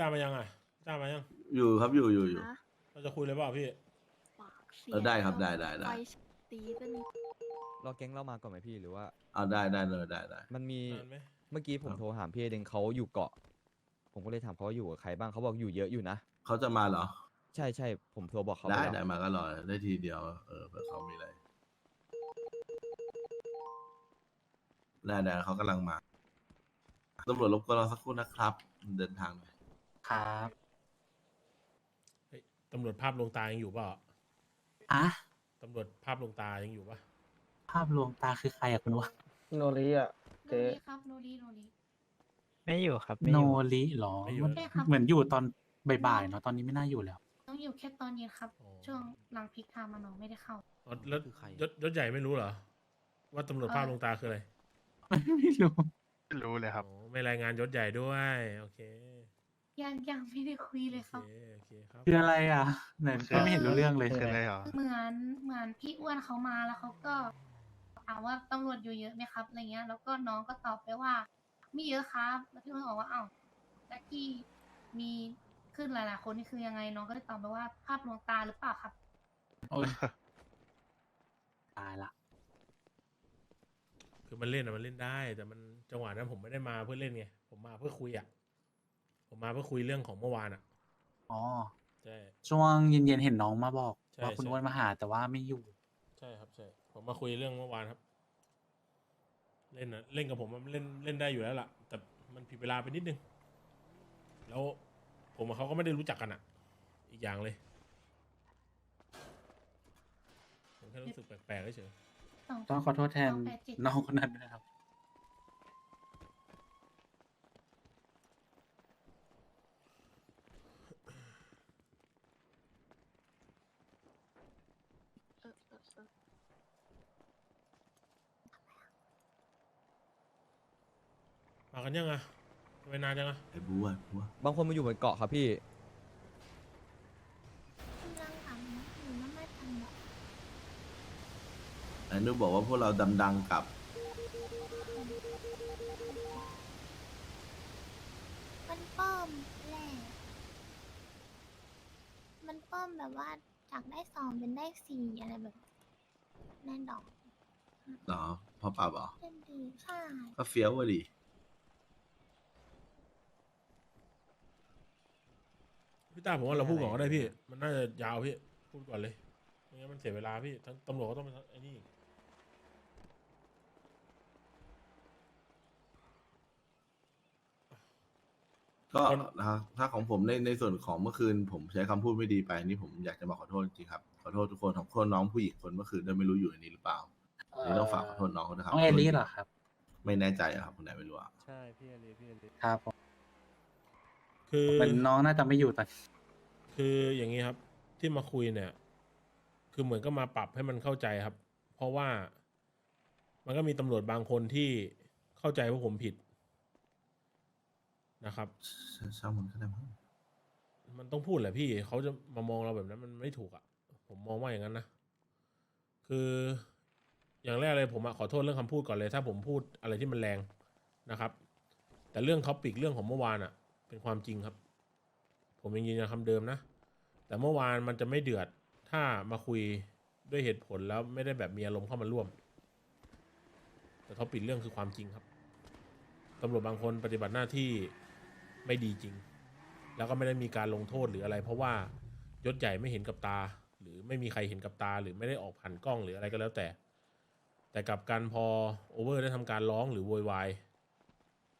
ตามมายังอะพี่ตามมายัง อยู่ครับอยู่อยู่อยู่ นะเราจะคุยเลยเปล่าพี่ ปากเสียเออได้ครับได้ได้ได้ ฟตีกันเราแก๊งเรามาก่อนไหมพี่หรือว่า เอาได้ได้เลยได้ได้ มันมีนานไหมเมื่อกี้ผมครับ โทรหาพี่เองเขาอยู่เกาะ ผมก็เลยถามเขาว่าอยู่กับใครบ้างเขาบอกอยู่เยอะอยู่นะ เขาจะมาเหรอ ใช่ใช่ผมโทรบอกเขาได้ปแล้วได้มาก็รอได้ทีเดียว เออเผื่อเขามีอะไรได้ได้เขากำลังมาตำรวจรบกวนเราสักครู่นะครับ เดินทางหน่อย ครับเฮ้ยตำรวจภาพลวงตายังอยู่เปล่าอะตำรวจภาพลวงตายังอยู่ปะภาพลวงตาคือใครอะคุณวะโนริอะ โนเจ๊ริครับโนริโนริไม่อยู่ครับไม่โนอยู่ริเหรอไม่อยู่มันแล้วใช่ครับเหมือนอยู่ตอนบ่ายๆเนาะตอนนี้ไม่น่าอยู่แล้ว ต้องอยู่แค่ตอนเย็นครับ อ๋อช่วงหลังพิกไทม์มาหนองไม่ได้เข้า อ๋อแล้วคือใครยศยศใหญ่ไม่รู้เหรอ ว่าตำรวจภาพลวงตาคืออะไรไม่รู้ ไม่รู้เลยครับ อ๋อไม่รายงานยศใหญ่ด้วย โอเค ยังยังไม่ได้คุยเลยคโอรับเคโอเคครับ คืออะไรอะ ไหนก็ไม่เห็นรู้เรื่องเลย คืออะไรเหรอ เหมือนเหมือนพี่อ้วนเขามาแล้วเขาก็ถามว่าตำรวจอยู่เยอะไหมครับอะไรเงี้ย แล้วก็น้องก็ตอบไปว่าไม่เยอะครับ แล้วพี่อ้วนบอกว่าอ้าวแจ็คกี้มีขึ้นหลายๆคนนี่คือยังไงน้องก็เลยตอบไปว่าภาพลวงตาหรือเปล่าครับ โอ้ยตายละ คือมันเล่นอะมันเล่นได้ แต่มันจังหวะนั้นผมไม่ได้มาเพื่อเล่นไง ผมมาเพื่อคุยอะ ผมมาเพื่อคุยเรื่องของเมื่อวานอะ อ๋อ ใช่ ช่วงเย็นๆเห็นน้องมาบอก ใช่ว่าคุณใช่ อ้วนมาหาแต่ว่าไม่อยู่ ใช่ครับใช่ ผมมาคุยเรื่องเมื่อวานครับ เล่นนะเล่นกับผมมันเล่นเล่นได้อยู่แล้วล่ะ แต่มันผิดเวลาไปนิดนึง แล้วผมกับเขาก็ไม่ได้รู้จักกันอะ อีกอย่างเลยผมแค่รู้สึกแปลกๆเฉยต้องขอโทษแทนสองแปดเจ็ดน้องคนนั้นด้วยนะครับ เออเออเออ ๆ มากันยังอะทำไมนานจังอะไอ้บัวไอ้บัวบางคนมาอยู่บนเกาะครับพี่ กำลังอ่านหนังสือมันไม่ทันหรอกไอ้นุบอกว่าพวกเราดำดังกับ มันเพิ่มแหละมันเพิ่มแบบว่าจากได้สองเป็นได้สี่อะไรแบบแน่ดอกเหรอพ่อป่าบเหรอเล่นดีใช่ก็เฟี้ยวว่ะดิ พี่ตาผมว่าเราพูดก่อนก็ได้พี่ มันน่าจะยาวพี่ พูดก่อนเลยไม่งั้นมันเสียเวลาพี่ทั้งตำรวจก็ต้องไปไอ้นี่อีกก็นะครับถ้าของผมในในส่วนของเมื่อคืน ผมใช้คำพูดไม่ดีไปนี่ผมอยากจะมาขอโทษจริงๆครับขอโทษทุกคนขอโทษน้องผู้หญิงคนเมื่อคืนด้วยไม่รู้อยู่ในนี้หรือเปล่าอันนี้ต้องฝากขอโทษน้องเขานะครับน้องเอลิสเหรอครับ ไม่แน่ใจอะครับคนไหนไม่รู้อะใช่พี่อลีพี่อลีครับผม คือเหมือนน้องน่าจะไม่อยู่ตอนคืออย่างนี้ครับ ที่มาคุยเนี่ย คือเหมือนก็มาปรับให้มันเข้าใจครับ เพราะว่ามันก็มีตำรวจบางคนที่เข้าใจว่าผมผิดนะครับช่างมันก็ได้มั้งมันต้องพูดแหละพี่เขาจะมามองเราแบบนั้นมันไม่ถูกอะ่ะ ผมมองว่าอย่างนั้นนะคืออย่างแรกเลยผมอะขอโทษเรื่องคำพูดก่อนเลย ถ้าผมพูดอะไรที่มันแรงนะครับ แต่เรื่องท็อปิกเรื่องของเมื่อวานอะ่ะ เป็นความจริงครับ ผมยังยืนยันคำเดิมนะ แต่เมื่อวานมันจะไม่เดือด ถ้ามาคุยด้วยเหตุผลแล้วไม่ได้แบบมีอารมณ์เข้ามาร่วม แต่ท็อปิกเรื่องคือความจริงครับตำรวจบางคนปฏิบัติหน้าที่ไม่ดีจริง แล้วก็ไม่ได้มีการลงโทษหรืออะไร เพราะว่ายศใหญ่ไม่เห็นกับตา หรือไม่มีใครเห็นกับตา หรือไม่ได้ออกผ่านกล้องหรืออะไรก็แล้วแต่ แต่กับการพอโอเวอร์ได้ทำการร้องหรือโวยวาย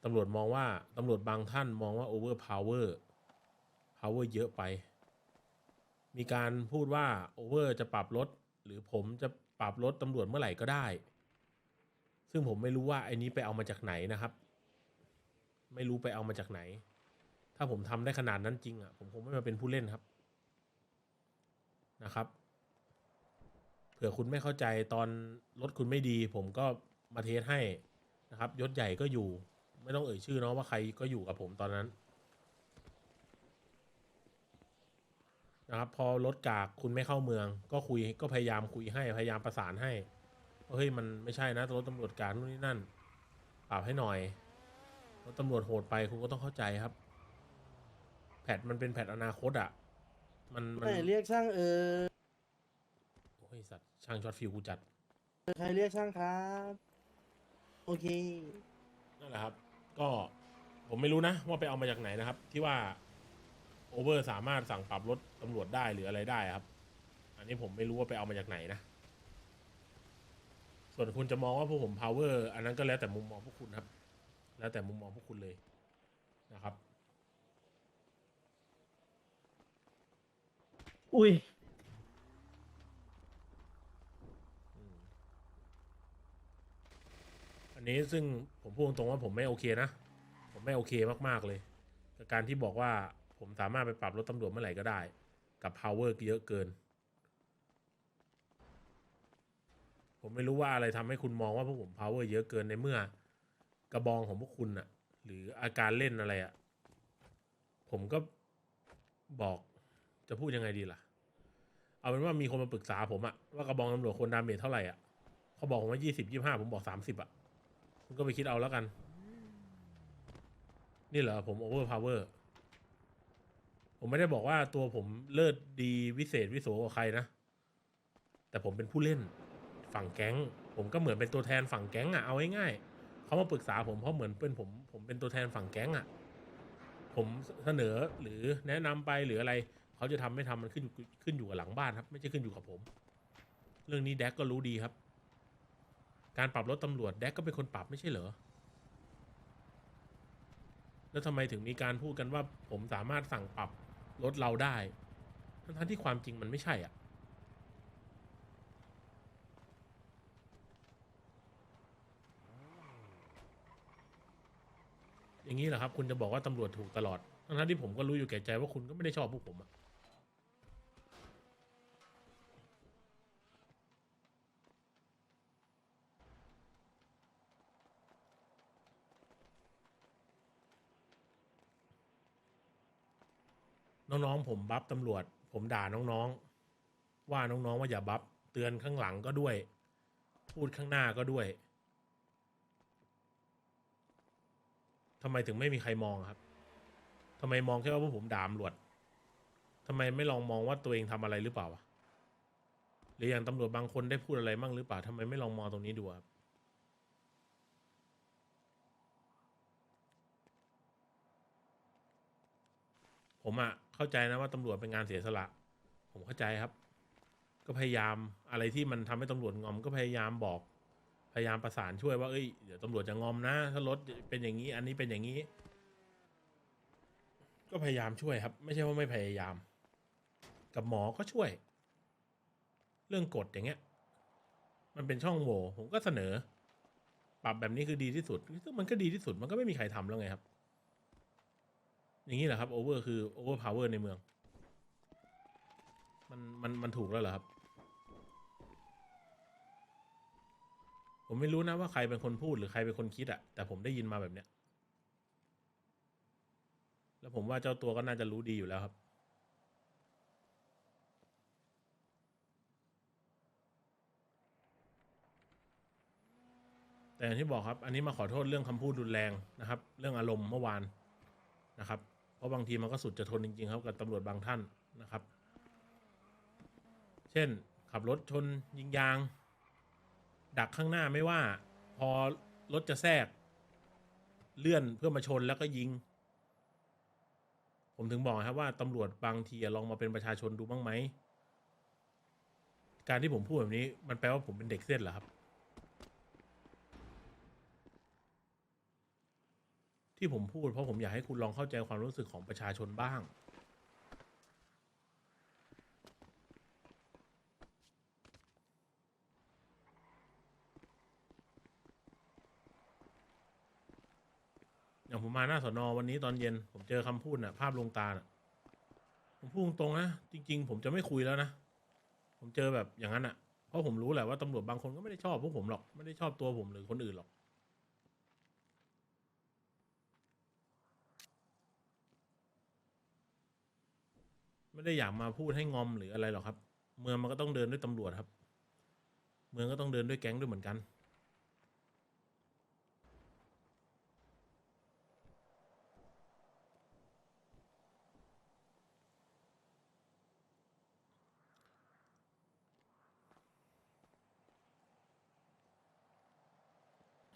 ตำรวจมองว่าตำรวจบางท่านมองว่าโอเวอร์พาวเวอร์พาวเวอร์เยอะไป มีการพูดว่าโอเวอร์จะปรับลดหรือผมจะปรับลดตำรวจเมื่อไหร่ก็ได้ ซึ่งผมไม่รู้ว่าไอ้นี้ไปเอามาจากไหนนะครับ ไม่รู้ไปเอามาจากไหน ถ้าผมทำได้ขนาดนั้นจริงอะผมคงไม่มาเป็นผู้เล่นครับนะครับเผื่อคุณไม่เข้าใจตอนรถคุณไม่ดี ผมก็มาเทสให้นะครับยศใหญ่ก็อยู่ ไม่ต้องเอ่ยชื่อเนาะว่าใครก็อยู่กับผมตอนนั้นนะครับพอรถกากคุณไม่เข้าเมือง ก็คุยก็พยายามคุยให้พยายามประสานให้ว่าเฮ้ยมันไม่ใช่นะรถตำรวจกากนู่นนี่นั่นปรับให้หน่อยรถตำรวจโหดไปคุณก็ต้องเข้าใจครับพทมันเป็นแพทอนาคตอะ มันมันไหนเรียกช่างเออโอ้ยสัตว์ช่างช็อตฟิวกูจัดใครเรียกช่างครับ โอเคนั่นแหละครับ ก็ผมไม่รู้นะ ว่าไปเอามาจากไหนนะครับ ที่ว่าโอเวอร์สามารถสั่งปรับรถตำรวจได้หรืออะไรได้ครับ อันนี้ผมไม่รู้ว่าไปเอามาจากไหนนะ ส่วนคุณจะมองว่าพวกผม power อันนั้นก็แล้วแต่มุมมองพวกคุณครับ แล้วแต่มุมมองพวกคุณเลยนะครับ อุ้ย อืม อันนี้ซึ่งผมพูดตรงๆว่าผมไม่โอเคนะ ผมไม่โอเคมากๆเลยกับการที่บอกว่าผมสามารถไปปรับรถตำรวจเมื่อไหร่ก็ได้ กับ power เยอะเกิน ผมไม่รู้ว่าอะไรทำให้คุณมองว่าพวกผม power เยอะเกินในเมื่อ กระบองของพวกคุณอะหรืออาการเล่นอะไรอะผมก็บอกจะพูดยังไงดีล่ะ เอาเป็นว่ามีคนมาปรึกษาผมอะว่ากระบองตำรวจคนดาเมจเท่าไหร่อะเขาบอกผมว่ายี่สิบยี่ห้าผมบอกสามสิบอะ คุณก็ไปคิดเอาแล้วกัน นี่เหรอผมโอเวอร์พาวเวอร์ผมไม่ได้บอกว่าตัวผมเลิศดีวิเศษวิโสกว่าใครนะ แต่ผมเป็นผู้เล่นฝั่งแก๊ง ผมก็เหมือนเป็นตัวแทนฝั่งแก๊งอะเอาง่ายๆเขามาปรึกษาผมเพราะเหมือนเป็นผม ผมเป็นตัวแทนฝั่งแก๊งอะผมเสนอหรือแนะนำไปหรืออะไร เขาจะทำไม่ทำมันขึ้นอยู่ขึ้นอยู่กับหลังบ้านครับ ไม่ใช่ขึ้นอยู่กับผม เรื่องนี้แดกก็รู้ดีครับ การปรับรถตำรวจแดกก็เป็นคนปรับไม่ใช่เหรอ แล้วทำไมถึงมีการพูดกันว่าผมสามารถสั่งปรับรถเราได้ ทั้งที่ความจริงมันไม่ใช่อะอย่างนี้เหรอครับ คุณจะบอกว่าตำรวจถูกตลอด ทั้งที่ผมก็รู้อยู่แก่ใจว่าคุณก็ไม่ได้ชอบพวกผมอะ น้องๆผมบัฟตำรวจ ผมด่าน้องๆ ว่าน้องๆว่าอย่าบัฟเตือนข้างหลังก็ด้วย พูดข้างหน้าก็ด้วยทำไมถึงไม่มีใครมองครับทำไมมองแค่ว่าพวกผมด่าตำรวจทำไมไม่ลองมองว่าตัวเองทำอะไรหรือเปล่าหรืออย่างตำรวจบางคนได้พูดอะไรมั่งหรือเปล่าทำไมไม่ลองมองตรงนี้ดูครับผมอะ เข้าใจนะว่าตำรวจเป็นงานเสียสละ ผมเข้าใจครับ ก็พยายามอะไรที่มันทำให้ตำรวจงอม ก็พยายามบอก พยายามประสานช่วยว่าเอ้ยเดี๋ยวตำรวจจะงอมนะ ถ้ารถเป็นอย่างนี้ อันนี้เป็นอย่างนี้ ก็พยายามช่วยครับ ไม่ใช่ว่าไม่พยายาม กับหมอก็ช่วย เรื่องกฎอย่างเงี้ย มันเป็นช่องโหว่ผมก็เสนอ ปรับแบบนี้คือดีที่สุดซึ่งมันก็ดีที่สุดมันก็ไม่มีใครทำแล้วไงครับ อย่างนี้แหละครับโอเวอร์คือโอเวอร์พาวเวอร์ในเมือง มันมันมันถูกแล้วเหรอครับ ผมไม่รู้นะว่าใครเป็นคนพูดหรือใครเป็นคนคิดอะแต่ผมได้ยินมาแบบเนี้ย แล้วผมว่าเจ้าตัวก็น่าจะรู้ดีอยู่แล้วครับแต่อย่างที่บอกครับ อันนี้มาขอโทษเรื่องคำพูดรุนแรงนะครับ เรื่องอารมณ์เมื่อวานนะครับ เพราะบางทีมันก็สุดจะทนจริงๆครับกับตำรวจบางท่านนะครับ เช่นขับรถชนยิงยาง ดักข้างหน้าไม่ว่า พอรถจะแทรก เลื่อนเพื่อมาชนแล้วก็ยิง ผมถึงบอกครับว่าตำรวจบางทีลองมาเป็นประชาชนดูบ้างไหม การที่ผมพูดแบบนี้มันแปลว่าผมเป็นเด็กเส้นเหรอครับ ที่ผมพูดเพราะผมอยากให้คุณลองเข้าใจความรู้สึกของประชาชนบ้าง อย่างผมมาหน้าสอนอวันนี้ตอนเย็น ผมเจอคำพูดน่ะ ภาพลวงตาน่ะ ผมพูดตรงๆนะ จริง ๆ ผมจะไม่คุยแล้วนะ ผมเจอแบบอย่างนั้นอะ เพราะผมรู้แหละว่าตำรวจบางคนก็ไม่ได้ชอบพวกผมหรอก ไม่ได้ชอบตัวผมหรือคนอื่นหรอก ไม่ได้อยากมาพูดให้งอมหรืออะไรหรอกครับ เมืองมันก็ต้องเดินด้วยตำรวจครับ เมืองก็ต้องเดินด้วยแก๊งด้วยเหมือนกัน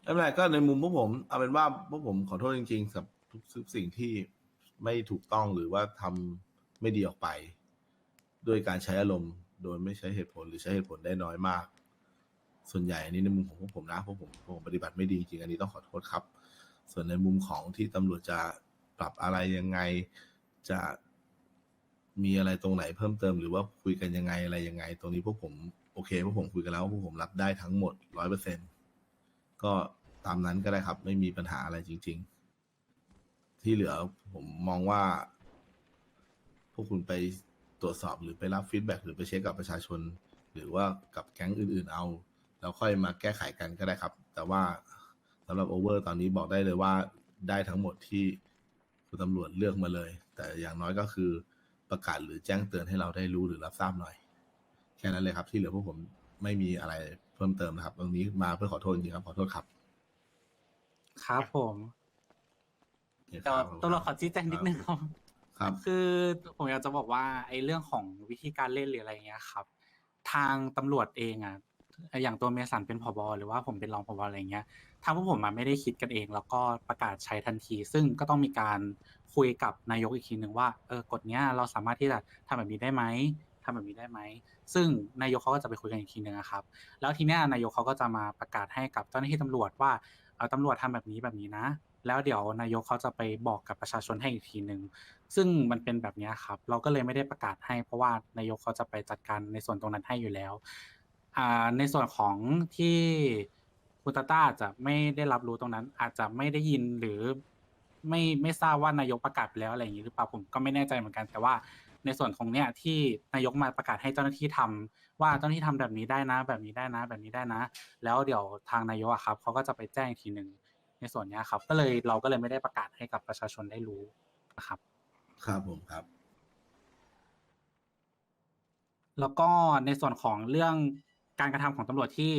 อะไรก็ในมุมพวกผม เอาเป็นว่าพวกผมขอโทษจริงๆกับทุกสิ่งที่ไม่ถูกต้องหรือว่าทำ ไม่ดีออกไป ด้วยการใช้อารมณ์ โดยไม่ใช้เหตุผลหรือใช้เหตุผลได้น้อยมาก ส่วนใหญ่อันนี้ในมุมของพวกผมนะพวกผมผมปฏิบัติไม่ดีจริงอันนี้ต้องขอโทษครับ ส่วนในมุมของที่ตำรวจจะปรับอะไรยังไงจะมีอะไรตรงไหนเพิ่มเติมหรือว่าคุยกันยังไงอะไรยังไง ตรงนี้พวกผมโอเคพวกผมคุยกันแล้วพวกผมรับได้ทั้งหมดร้อยเปอร์เซ็นก็ตามนั้นก็ได้ครับ ไม่มีปัญหาอะไรจริง ๆ ที่เหลือผมมองว่า พวกคุณไปตรวจสอบหรือไปรับฟีดแบ็กหรือไปเช็คกับประชาชน หรือว่ากับแก๊งอื่น ๆ เอา แล้วค่อยมาแก้ไขกันก็ได้ครับ แต่ว่าสำหรับโอเวอร์ตอนนี้บอกได้เลยว่าได้ทั้งหมดที่คุณตำรวจเลือกมาเลย แต่อย่างน้อยก็คือประกาศหรือแจ้งเตือนให้เราได้รู้หรือรับทราบหน่อย แค่นั้นเลยครับ ที่เหลือพวกผมไม่มีอะไรเพิ่มเติมนะครับ ตรงนี้มาเพื่อขอโทษจริงๆครับขอโทษครับครับผมโอเคคแต่รับตำรวจขอชี้แจงนิดนึงครับ ครับ คือผมอยากจะบอกว่าไอ้เรื่องของวิธีการเล่นหรืออะไรเงี้ยครับ ทางตำรวจเองอะอย่างตัวเมสันเป็นผบหรือว่าผมเป็นรองผบอะไรเงี้ยทางพวกผมมาไม่ได้คิดกันเอง แล้วก็ประกาศใช้ทันที ซึ่งก็ต้องมีการคุยกับนายกอีกทีหนึ่งว่าเออกฎเนี้ยเราสามารถที่จะทำแบบนี้ได้ไหมทำแบบนี้ได้ไหม ซึ่งนายกเขาก็จะไปคุยกันอีกทีหนึ่งครับ แล้วทีเนี้ยนายกเขาก็จะมาประกาศให้กับเจ้าหน้าที่ตำรวจว่าเออตำรวจทำแบบนี้แบบนี้นะ แล้วเดี๋ยวนายกเขาจะไปบอกกับประชาชนให้อีกทีหนึ่งซึ่งมันเป็นแบบนี้ครับ เราก็เลยไม่ได้ประกาศให้ เพราะว่านายกเขาจะไปจัดการในส่วนตรงนั้นให้อยู่แล้วในส่วนของที่คุณตาต้าอาจจะไม่ได้รับรู้ตรงนั้น อาจจะไม่ได้ยินหรือไม่ไม่ทราบว่านายกประกาศไปแล้วอะไรอย่างนี้หรือเปล่าผมก็ไม่แน่ใจเหมือนกัน แต่ว่าในส่วนของเนี้ยที่นายกมาประกาศให้เจ้าหน้าที่ทำว่าเจ้าหน้าที่ทำแบบนี้ได้นะ แบบนี้ได้นะ แบบนี้ได้นะ แล้วเดี๋ยวทางนายกครับเขาก็จะไปแจ้งอีกทีหนึ่ง ในส่วนเนี้ยครับ ก็เลยเราก็เลยไม่ได้ประกาศให้กับประชาชนได้รู้นะครับ ครับผมครับ แล้วก็ในส่วนของเรื่องการกระทำของตำรวจที่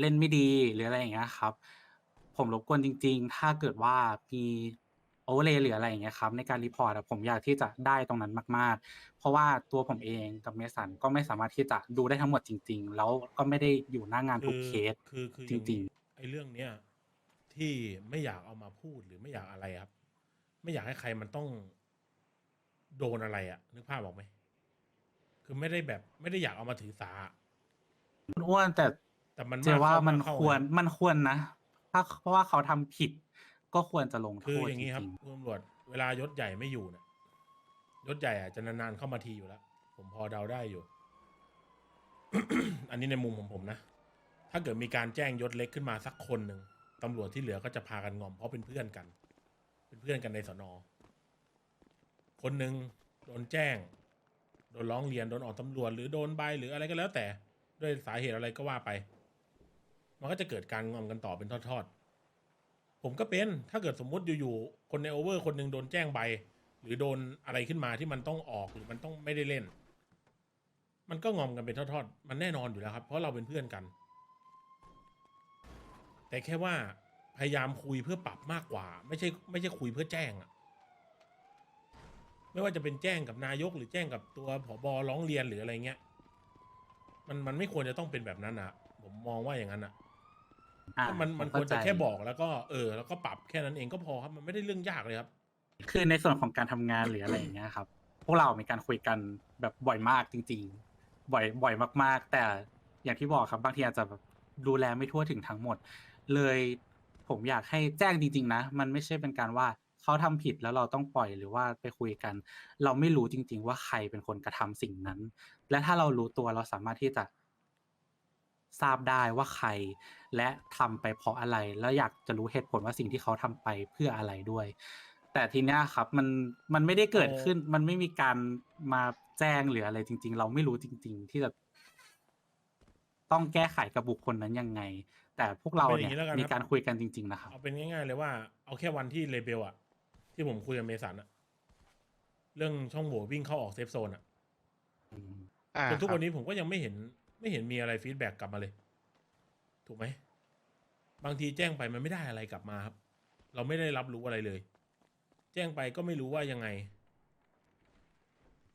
เล่นไม่ดีหรืออะไรอย่างเงี้ยครับ ผมรบกวนจริง ๆ ถ้าเกิดว่ามีโอเวอร์เลย์หรืออะไรอย่างเงี้ยครับในการรีพอร์ตอะผมอยากที่จะได้ตรงนั้นมาก ๆ เพราะว่าตัวผมเองกับเมสันก็ไม่สามารถที่จะดูได้ทั้งหมดจริง ๆ แล้วก็ไม่ได้อยู่หน้างานทุกเคสคือคือจริงๆไอ้เรื่องเนี้ย ที่ไม่อยากเอามาพูดหรือไม่อยากอะไรครับ ไม่อยากให้ใครมันต้องโดนอะไรอะนึกภาพออกไหมคือไม่ได้แบบไม่ได้อยากเอามาถือสา คุณอ้วนแต่แต่มันเจว่ามันเข้ควรไงมันควรนะ ถ้าเพราะว่าเขาทำผิด ก็ควรจะลงโทคือษอย่างจนี้ครับริงคุณตำรวจเวลายศใหญ่ไม่อยู่เนี่ยยศใหญ่อาจจะนานๆเข้ามาทีอยู่แล้วผมพอเดาได้อยู่ อันนี้ในมุมของผมนะ ถ้าเกิดมีการแจ้งยศเล็กขึ้นมาสักคนหนึ่ง ตำรวจที่เหลือก็จะพากันงอมเพราะเป็นเพื่อนกัน เป็นเพื่อนกันในสนอ คนหนึ่งโดนแจ้ง โดนร้องเรียนโดนออกตำรวจหรือโดนใบหรืออะไรก็แล้วแต่ ด้วยสาเหตุอะไรก็ว่าไป มันก็จะเกิดการงอมกันต่อเป็นทอดๆ ผมก็เป็นถ้าเกิดสมมุติอยู่ๆคนในโอเวอร์คนหนึ่งโดนแจ้งใบ หรือโดนอะไรขึ้นมาที่มันต้องออกหรือมันต้องไม่ได้เล่น มันก็งอมกันเป็นทอดๆ มันแน่นอนอยู่แล้วครับ เพราะเราเป็นเพื่อนกัน แต่แค่ว่าพยายามคุยเพื่อปรับมากกว่า ไม่ใช่ไม่ใช่คุยเพื่อแจ้งอะไม่ว่าจะเป็นแจ้งกับนายกหรือแจ้งกับตัวผบร้องเรียนหรืออะไรเงี้ย มันมันไม่ควรจะต้องเป็นแบบนั้นอะผมมองว่าอย่างนั้นอะอ่าถ้ามันมันผควรจะเข้าใจแค่บอกแล้วก็เออ แล้วก็ปรับแค่นั้นเองก็พอครับมันไม่ได้เรื่องยากเลยครับ คือในส่วนของการทำงานหรืออะไรอย่างเงี้ยครับ พวกเรามีการคุยกันแบบบ่อยมากจริง ๆ บ่อยบ่อยมาก ๆ แต่อย่างที่บอกครับบางทีอาจจะแบบดูแลไม่ทั่วถึงทั้งหมด เลยผมอยากให้แจ้งจริงๆนะ มันไม่ใช่เป็นการว่าเขาทำผิดแล้วเราต้องปล่อยหรือว่าไปคุยกัน เราไม่รู้จริง ๆ ว่าใครเป็นคนกระทำสิ่งนั้น และถ้าเรารู้ตัวเราสามารถที่จะทราบได้ว่าใคร และทำไปเพราะอะไร แล้วอยากจะรู้เหตุผลว่าสิ่งที่เขาทำไปเพื่ออะไรด้วย แต่ทีเนี้ยครับมันมันไม่ได้เกิดขึ้น มันไม่มีการมาแจ้งหรืออะไรจริง ๆ เราไม่รู้จริง ๆ ที่จะต้องแก้ไขกับบุคคลนั้นยังไง แต่พวกเราเป็นอเนี่ย่ายงนี้แล้วกันครับมีการคุยกันจริง ๆ นะครับเอาเป็นง่าย ๆ เลยว่าเอาแค่วันที่เลเบลอะที่ผมคุยกับเมสันอะเรื่องช่องโหว่วิ่งเข้าออกเซฟโซนอะอ่าจนทุกครับวันนี้ผมก็ยังไม่เห็น ไม่เห็นมีอะไรฟีดแบ็กกลับมาเลย ถูกไหมบางทีแจ้งไปมันไม่ได้อะไรกลับมาครับ เราไม่ได้รับรู้อะไรเลย แจ้งไปก็ไม่รู้ว่ายังไง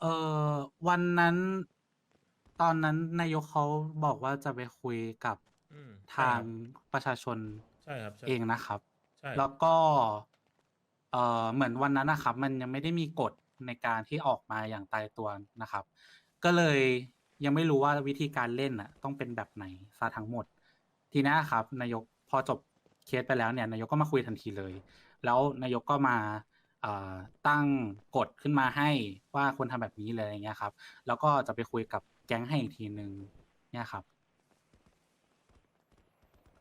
เออวันนั้น ตอนนั้นนายกเขาบอกว่าจะไปคุยกับ อืมทางประชาชนใช่ครับใช่เองนะครับ ใช่แล้วก็เอ่อเหมือนวันนั้นนะครับ มันยังไม่ได้มีกฎในการที่ออกมาอย่างตายตัวนะครับ ก็เลยยังไม่รู้ว่าวิธีการเล่นอะ ต้องเป็นแบบไหนซะทั้งหมด ทีนี้ครับ นายกพอจบเคสไปแล้วเนี่ย นายกก็มาคุยทันทีเลย แล้วนายกก็มาเอ่อตั้งกฎขึ้นมาให้ว่าควรทำแบบนี้เลยอะไรเงี้ยครับ แล้วก็จะไปคุยกับแก๊งให้อีกทีหนึ่งเนี่ยครับ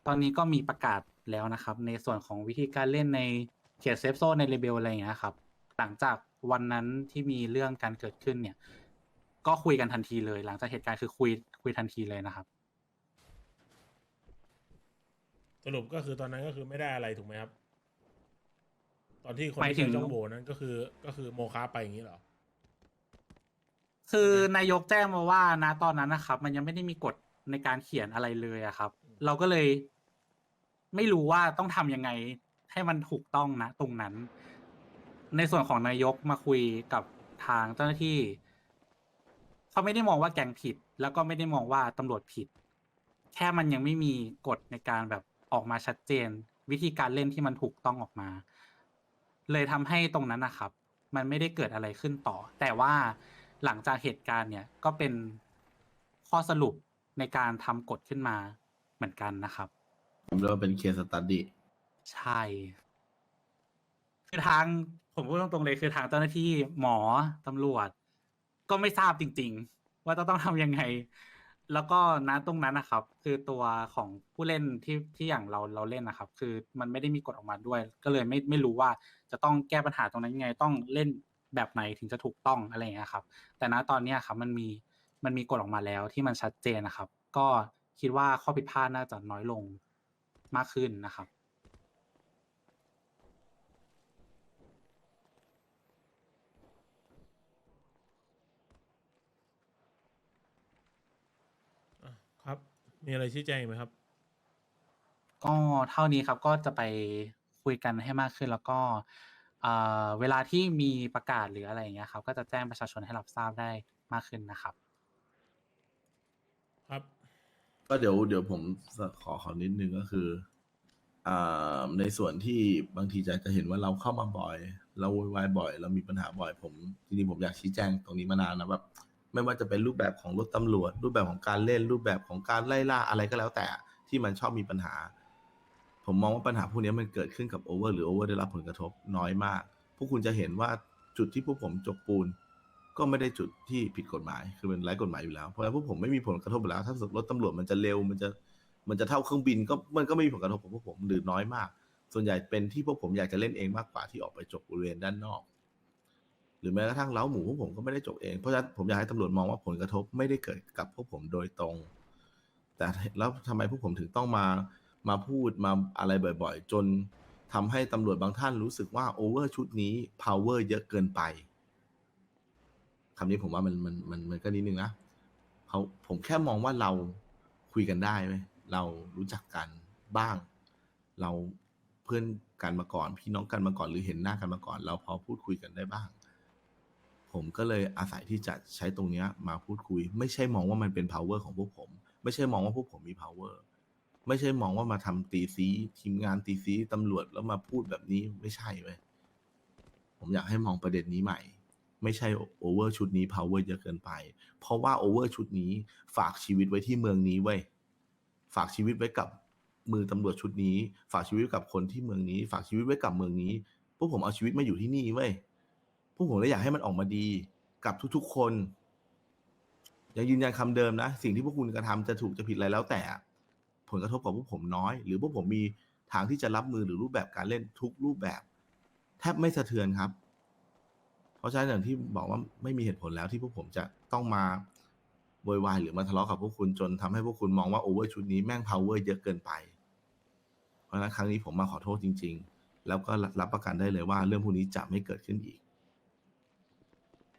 ตอนนี้ก็มีประกาศแล้วนะครับ ในส่วนของวิธีการเล่นในเขตเซฟโซนในเลเบลอะไรอย่างเงี้ยครับหลังจากวันนั้นที่มีเรื่องการเกิดขึ้นเนี่ย ก็คุยกันทันทีเลย หลังจากเหตุการณ์คือคุยคุยทันทีเลยนะครับ สรุปก็คือตอนนั้นก็คือไม่ได้อะไรถูกไหมครับ ตอนที่คนหมายที่ถึใช้งจ้องโบนั้นก็คือก็คือโมฆะไปอย่างนี้เหรอคือนายกแจ้งมาว่านะตอนนั้นนะครับ มันยังไม่ได้มีกฎในการเขียนอะไรเลยอะครับ เราก็เลย ไม่รู้ว่าต้องทำยังไงให้มันถูกต้องนะ ตรงนั้น ในส่วนของนายกมาคุยกับทางเจ้าหน้าที่ เขาไม่ได้มองว่าแกงผิด แล้วก็ไม่ได้มองว่าตำรวจผิด แค่มันยังไม่มีกฎในการแบบออกมาชัดเจน วิธีการเล่นที่มันถูกต้องออกมา เลยทำให้ตรงนั้นนะครับ มันไม่ได้เกิดอะไรขึ้นต่อ แต่ว่าหลังจากเหตุการณ์เนี่ยก็เป็นข้อสรุปในการทำกฎขึ้นมาเหมือนกันนะครับ ผมเรียกว่าเป็นเคสตัดดี้ใช่ คือทางผมพูดตรงๆเลยคือทางเจ้าหน้าที่หมอตำรวจ ก็ไม่ทราบจริง ๆ ว่าจะต้องทำยังไง แล้วก็นะตรงนั้นนะครับ คือตัวของผู้เล่นที่ที่อย่างเราเราเล่นนะครับ คือมันไม่ได้มีกฎออกมาด้วย ก็เลยไม่ไม่รู้ว่าจะต้องแก้ปัญหาตรงนั้นยังไงต้องเล่นแบบไหนถึงจะถูกต้องอะไรอย่างเงี้ยครับ แต่ณตอนเนี้ยครับมันมีมันมีกฎออกมาแล้วที่มันชัดเจนนะครับ ก็คิดว่าข้อผิดพลาดน่าจะน้อยลง มากขึ้นนะครับ อะครับ มีอะไรชี้แจงอีกไหมครับ ก็เท่านี้ครับก็จะไปคุยกันให้มากขึ้นแล้วก็เอ่อเวลาที่มีประกาศหรืออะไรอย่างเงี้ยครับ ก็จะแจ้งประชาชนให้รับทราบได้มากขึ้นนะครับครับ ก็เดี๋ยวเดี๋ยวผมขอขอนิดนึงก็คืออ่าในส่วนที่บางทีจะจะเห็นว่าเราเข้ามาบ่อย เราโวยวายบ่อย เรามีปัญหาบ่อยผมจริงๆผมอยากชี้แจงตรงนี้มานานนะแบบไม่ว่าจะเป็นรูปแบบของรถตำรวจ รูปแบบของการเล่นรูปแบบของการไล่ล่าอะไรก็แล้วแต่ที่มันชอบมีปัญหา ผมมองว่าปัญหาพวกนี้มันเกิดขึ้นกับโอเวอร์หรือโอเวอร์ได้รับผลกระทบน้อยมาก พวกคุณจะเห็นว่าจุดที่พวกผมจกปูน ก็ไม่ได้จุดที่ผิดกฎหมาย คือเป็นไร้กฎหมายอยู่แล้ว เพราะฉะนั้นพวกผมไม่มีผลกระทบอยู่แล้ว ถ้ารถตำรวจมันจะเร็ว มันจะ มันจะเท่าเครื่องบิน ก็มันก็ไม่มีผลกระทบกับพวกผมหรือน้อยมาก ส่วนใหญ่เป็นที่พวกผมอยากจะเล่นเองมากกว่าที่ออกไปจกบริเวณด้านนอก หรือแม้กระทั่งเล้าหมูพวกผมก็ไม่ได้จกเอง เพราะฉะนั้นผมอยากให้ตำรวจมองว่าผลกระทบไม่ได้เกิดกับพวกผมโดยตรง แต่แล้วทำไมพวกผมถึงต้องมา มาพูดมาอะไรบ่อย ๆ จนทำให้ตำรวจบางท่านรู้สึกว่าโอเวอร์ชุดนี้ power เยอะเกินไปำนี้ผมว่ามันมันมันมันก็นิดนึงนะเขาผมแค่มองว่าเราคุยกันได้ไหมเรารู้จักกันบ้าง เราเพื่อนกันมาก่อน พี่น้องกันมาก่อนหรือเห็นหน้ากันมาก่อน เราพอพูดคุยกันได้บ้าง ผมก็เลยอาศัยที่จะใช้ตรงเนี้ยมาพูดคุย ไม่ใช่มองว่ามันเป็น power ของพวกผม ไม่ใช่มองว่าพวกผมมี power ไม่ใช่มองว่ามาทำตีซีทีมงานตีซีตำรวจแล้วมาพูดแบบนี้ไม่ใช่เว้ยผมอยากให้มองประเด็นนี้ใหม่ ไม่ใช่โอเวอร์ชุดนี้ power เยอะเกินไป เพราะว่าโอเวอร์ชุดนี้ฝากชีวิตไว้ที่เมืองนี้เว้ฝากชีวิตไว้กับมือตำรวจชุดนี้ ฝากชีวิตกับคนที่เมืองนี้ ฝากชีวิตไว้กับเมืองนี้ พวกผมเอาชีวิตมาอยู่ที่นี่เว้พวกผมเลยอยากให้มันออกมาดีกับทุกๆคนยังยืนยันคำเดิมนะ สิ่งที่พวกคุณกระทำจะถูกจะผิดอะไรแล้วแต่ ผลกระทบกับพวกผมน้อย หรือพวกผมมีทางที่จะรับมือหรือรูปแบบการเล่นทุกรูปแบบ แทบไม่สะเทือนครับ เพราะฉะนั้นอย่างที่บอกว่าไม่มีเหตุผลแล้วที่พวกผมจะต้องมาโวยวายหรือมาทะเลาะกับพวกคุณจนทำให้พวกคุณมองว่าโอเวอร์ชุดนี้แม่ง power เยอะเกินไป เพราะฉะนั้นครั้งนี้ผมมาขอโทษจริง ๆ แล้วก็รับประกันได้เลยว่าเรื่องพวกนี้จะไม่เกิดขึ้นอีก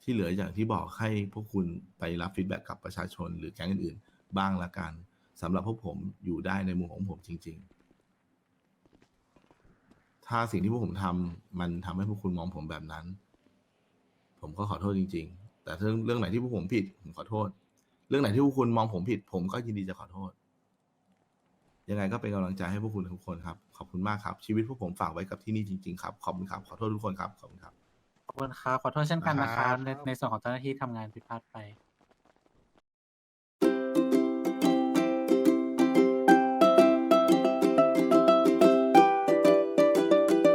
ที่เหลืออย่างที่บอกให้พวกคุณไปรับฟีดแบ็กกับประชาชนหรือแก๊งอื่นๆ บ้างละกันสำหรับพวกผมอยู่ได้ในมุมของผมจริง ๆ ถ้าสิ่งที่พวกผมทำมันทำให้พวกคุณมองผมแบบนั้น ผมก็ขอโทษจริง ๆ แต่เรื่องเรื่องไหนที่พวกผมผิด ผมขอโทษ เรื่องไหนที่พวกคุณมองผมผิด ผมก็ยินดีจะขอโทษ ยังไงก็เป็นกำลังใจให้พวกคุณทุกคนครับ ขอบคุณมากครับ ชีวิตพวกผมฝากไว้กับที่นี่จริงๆครับ ขอบคุณครับ ขอโทษทุกคนครับ ขอบคุณครับ ขอบคุณครับขอโทษเช่นกันนะครับครับในในส่วนของเจ้าหน้าที่ทำงานผิดพลาดไป